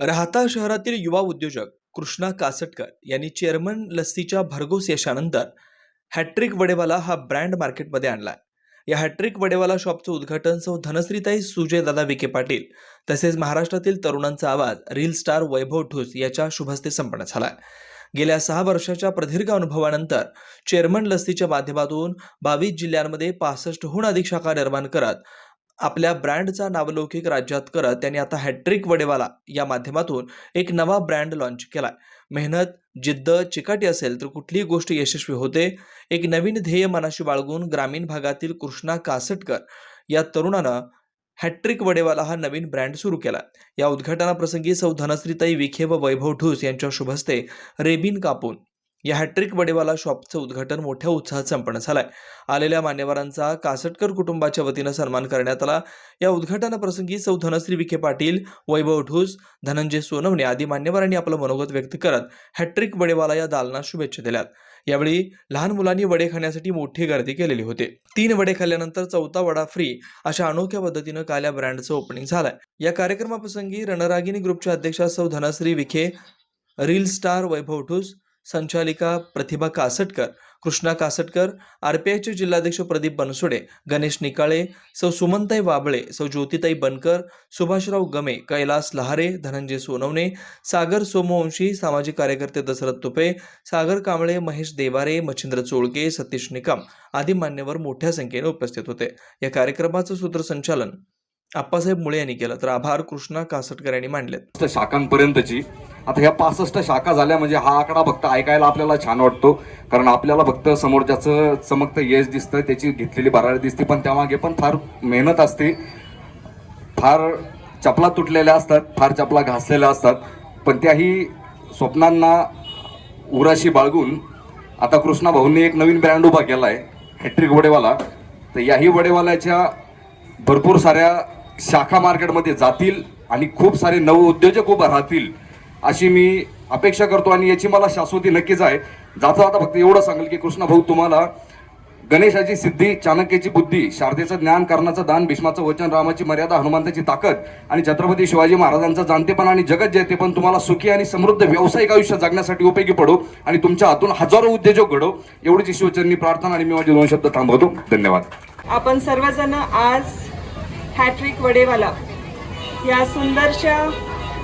राहता शहरातील युवा उद्योजक कृष्णा कासटकर यांनी चेअरमन लस्सीच्या भरघोस यशानंतर हॅट्रिक वडेवाला हा ब्रँड मार्केटमध्ये आणलाय. या हॅट्रिक वडेवाला शॉपचं उद्घाटन सौ धनश्रीताई सुजयदादा विखे पाटील तसेच महाराष्ट्रातील तरुणांचा आवाज रील स्टार वैभव ठोस याच्या शुभस्ते संपन्न झालाय गेल्या सहा वर्षाच्या प्रदीर्घ अनुभवानंतर चेअरमन लस्सीच्या माध्यमातून बावीस जिल्ह्यांमध्ये पासष्टहून अधिक शाखा निर्माण करत आपल्या ब्रँडचा नावलौकिक राज्यात करत त्यांनी आता हॅट्रिक वडेवाला या माध्यमातून एक नवा ब्रँड लॉन्च केला मेहनत जिद्द चिकाटी असेल तर कुठलीही गोष्ट यशस्वी होते. एक नवीन ध्येय मनाशी बाळगून ग्रामीण भागातील कृष्णा कासटकर या तरुणानं हॅट्रिक वडेवाला हा नवीन ब्रँड सुरू केला. या उद्घाटनाप्रसंगी सौ धनश्रीताई विखे व वैभव ठूस यांच्या शुभहस्ते रेबिन कापून या हॅट्रिक वडेवाला शॉपचं उद्घाटन मोठ्या उत्साहात संपन्न झालंय. आलेल्या मान्यवरांचा कासटकर कुटुंबाच्या वतीनं सन्मान करण्यात आला. या उद्घाटनाप्रसंगी सौ धनश्री विखे पाटील वैभव ठूस धनंजय सोनवणे आदी मान्यवरांनी आपलं मनोगत व्यक्त करत हॅट्रिक वडेवाला या दालना शुभेच्छा दिल्यात. यावेळी लहान मुलांनी वडे खाण्यासाठी मोठी गर्दी केलेली होती. तीन वडे खाल्ल्यानंतर चौथा वडा फ्री अशा अनोख्या पद्धतीनं काल या ब्रँडचं ओपनिंग झालंय. या कार्यक्रमाप्रसंगी रणरागिनी ग्रुपच्या अध्यक्षा सौ धनश्री विखे रील स्टार वैभव ठूस संचालिका प्रतिभा कासटकर कृष्णा कासटकर आर पी आयचे जिल्हाध्यक्ष प्रदीप बनसोडे गणेश निकाळे सौ सुमनताई वाबळे सौ ज्योतिताई बनकर सुभाषराव गमे कैलास लहारे धनंजय सोनवणे सागर सोमवंशी सामाजिक कार्यकर्ते दशरथ तुपे सागर कांबळे महेश देवारे मच्छिंद्र चोळके सतीश निकम आदी मान्यवर मोठ्या संख्येने उपस्थित होते. या कार्यक्रमाचं सूत्रसंचालन आप्पासाहेब मुळे यांनी केलं. तर आभार कृष्णा कासटकर यांनी मांडलेत. शाखांपर्यंतची. आता ह्या पासष्ट शाखा झाल्या म्हणजे हा आकडा फक्त ऐकायला आपल्याला छान वाटतो. कारण आपल्याला फक्त समोरच्याचं चमकतं यश दिसतं त्याची घेतलेली भरारी दिसते. पण त्यामागे पण फार मेहनत असते. फार चपला तुटलेल्या असतात फार चपला घासलेल्या असतात. पण त्याही स्वप्नांना उराशी बाळगून आता कृष्णा भाऊंनी एक नवीन ब्रँड उभा केला आहे हॅट्रिक वडेवाला. तर याही वडेवाल्याच्या भरपूर साऱ्या शाखा मार्केटमध्ये जातील आणि खूप सारे नव उद्योजक उभा राहतील अशी मी अपेक्षा करतो आणि याची मला शाश्वती नक्कीच आहे. जाता जाता फक्त एवढं सांगेल की कृष्णा भाऊ तुम्हाला गणेशाची सिद्धी चाणक्याची बुद्धी शारदेचं ज्ञान कर्णाचं दान भीष्माचं वचन रामाची मर्यादा हनुमंताची ताकद आणि छत्रपती शिवाजी महाराजांचा जाणतेपण आणि जगत जेते पण तुम्हाला सुखी आणि समृद्ध व्यावसायिक आयुष्य जगण्यासाठी उपयोगी पडो आणि तुमच्या हातून हजारो उद्योजक घडो. एवढीच ईश्वरचरणी प्रार्थना आणि मी माझे दोन शब्द थांबवतो. धन्यवाद. आपण सर्वजण आज हॅट्रिक वडेवाला या सुंदरशा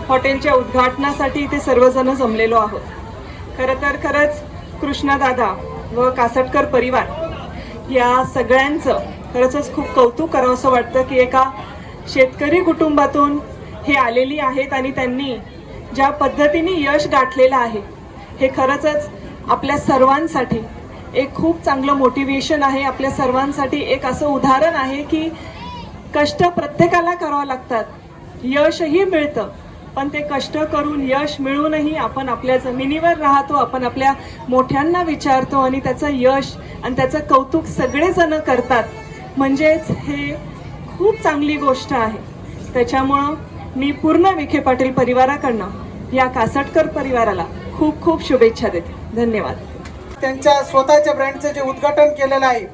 हॉटेलच्या उद्घाटनासाठी इथे सर्वजण जमलेलो आहोत. खरं तर खरंच कृष्णादादा व कासटकर परिवार या सगळ्यांचं खरंच खूप कौतुक करावं असं वाटतं की एका शेतकरी कुटुंबातून हे आलेली आहेत आणि त्यांनी ज्या पद्धतीने यश गाठलेलं आहे हे खरंच आपल्या सर्वांसाठी एक खूप चांगलं मोटिवेशन आहे. आपल्या सर्वांसाठी एक असं उदाहरण आहे की कष्ट प्रत्येकाला करावं लागतात. यशही मिळतं. पण ते कष्ट करून यश मिळूनही आपण आपल्या जमिनीवर राहतो आपण आपल्या मोठ्यांना विचारतो आणि त्याचं यश आणि त्याचं कौतुक सगळेजण करतात. म्हणजेच हे खूप चांगली गोष्ट आहे. त्याच्यामुळं मी पूर्ण विखे पाटील परिवाराकडनं या कासटकर परिवाराला खूप खूप शुभेच्छा देते. धन्यवाद. त्यांच्या स्वतःच्या ब्रँडचं जे उद्घाटन केलेलं आहे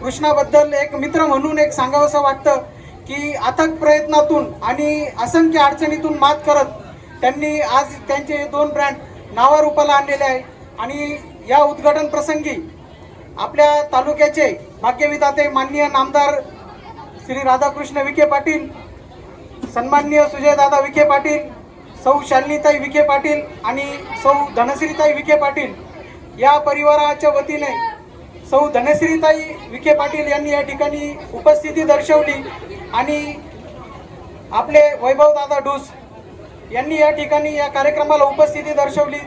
कृष्णाबद्दल एक मित्र म्हणून एक सांगावंसं वाटतं की अथक प्रयत्नातून आणि असंख्य अडचणीतून मात करत त्यांनी आज त्यांचे दोन ब्रँड नावारूपाला आणलेले आहे. आणि या उद्घाटन प्रसंगी आपल्या तालुक्याचे भाग्यविधाते माननीय नामदार श्री राधाकृष्ण विखे पाटील सन्माननीय सुजयदादा विखे पाटील सौ शालिनीताई विखे पाटील आणि सौ धनश्रीताई विखे पाटील या परिवाराच्या वतीने सौ धनश्रीताई विखे पाटील यांनी या ठिकाणी उपस्थिती दर्शवली आणि आपले वैभव दादा ढूस यांनी या ठिकाणी या कार्यक्रमाला उपस्थिती दर्शवली.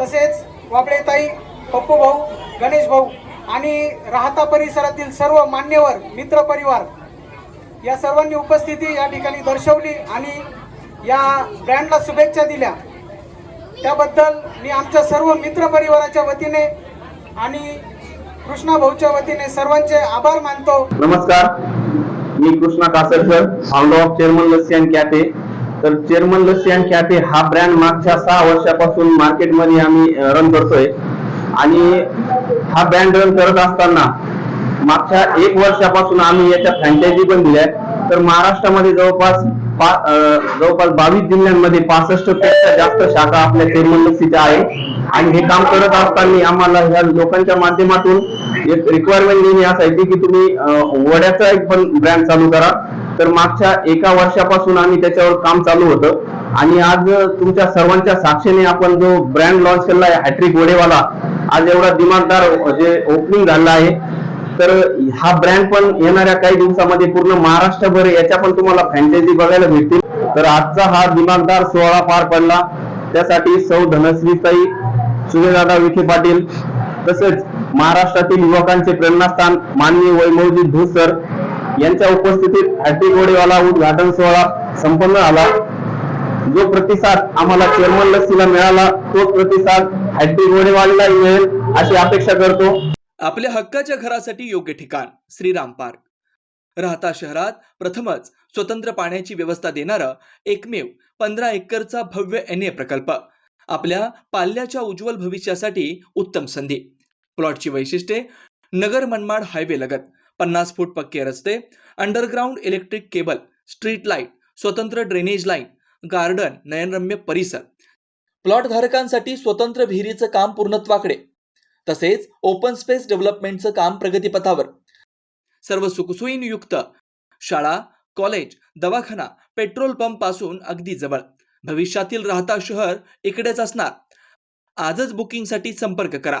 तसेच वाबळेताई पप्पू भाऊ गणेश भाऊ आणि राहता परिसरातील सर्व मान्यवर मित्र परिवार या सर्वांनी उपस्थिती या ठिकाणी दर्शवली आणि या ब्रँडला शुभेच्छा दिल्या. त्याबद्दल मी आमच्या सर्व मित्रपरिवाराच्या वतीने आणि कृष्णा भाऊच्या वतीने सर्वांचे आभार मानतो. नमस्कार. मी Krishna Kasarkar founder of chairman lassi and cafe तर चेअरमन लस्सी अँड कॅफे हा ब्रँड मागच्या सहा वर्षापासून मार्केटमध्ये आम्ही रन करतोय. आणि हा ब्रँड रन करत असताना मागच्या एक वर्षापासून आम्ही याच्या फ्रँचायझी पण दिल्या तर महाराष्ट्रामध्ये जवळपास जवळपास बावीस जिल्ह्यांमध्ये पासष्टपेक्षा जास्त शाखा आपल्या चेअरमन लस्सीच्या आहे आणि हे काम करत असताना आम्हाला ह्या लोकांच्या माध्यमातून एक रिक्वायरमेंट नेहमी असायची की तुम्ही वड्याचा एक पण ब्रँड चालू करा. तर मागच्या एका वर्षापासून आम्ही त्याच्यावर काम चालू होतं. आणि आज तुमच्या सर्वांच्या साक्षीने आपण जो ब्रँड लॉन्च केला आहे हॅट्रिक वडेवाला आज एवढा दिमागदार जे ओपनिंग झालं आहे. तर हा ब्रँड पण येणाऱ्या काही दिवसामध्ये पूर्ण महाराष्ट्रभर याच्या पण तुम्हाला फ्रँचायझी बघायला भेटतील. तर आजचा हा दिमागदार सोहळा पार पडला. त्यासाठी सौ धनश्रीताई सुजयदादा विखे पाटील तसेच महाराष्ट्रातील युवकांचे प्रेरणास्थान माननीय वैभवजी धुसर यांच्या उपस्थितीत हॅट्रिक वडेवाला उद्घाटन सोहळा संपन्न झाला. जो प्रतिसाद आम्हाला चेअरमन लसीला मिळाला तोच प्रतिसाद हॅट्रिक गोडेवालीला मिळेल अशी अपेक्षा करतो. आपल्या हक्काच्या घरासाठी योग्य ठिकाण श्रीराम पार्क. राहता शहरात प्रथमच स्वतंत्र पाण्याची व्यवस्था देणारा एकमेव पंधरा एकरचा भव्य एन ए प्रकल्प. आपल्या पाल्याच्या उज्ज्वल भविष्यासाठी उत्तम संधी. प्लॉटची वैशिष्ट्ये नगर मनमाड हायवे लगत पन्नास फूट पक्के रस्ते underground electric cable street light स्वतंत्र ड्रेनेज लाईन गार्डन नयनरम्य परिसर. प्लॉट धारकांसाठी स्वतंत्र विहिरीचं काम पूर्णत्वाकडे. तसेच ओपन स्पेस डेव्हलपमेंटचं काम प्रगतीपथावर. सर्व सुखसोयींयुक्त शाळा कॉलेज दवाखाना पेट्रोल पंपपासून अगदी जवळ. भविष्यातील राहता शहर इकडेच असणार. आजच बुकिंगसाठी संपर्क करा.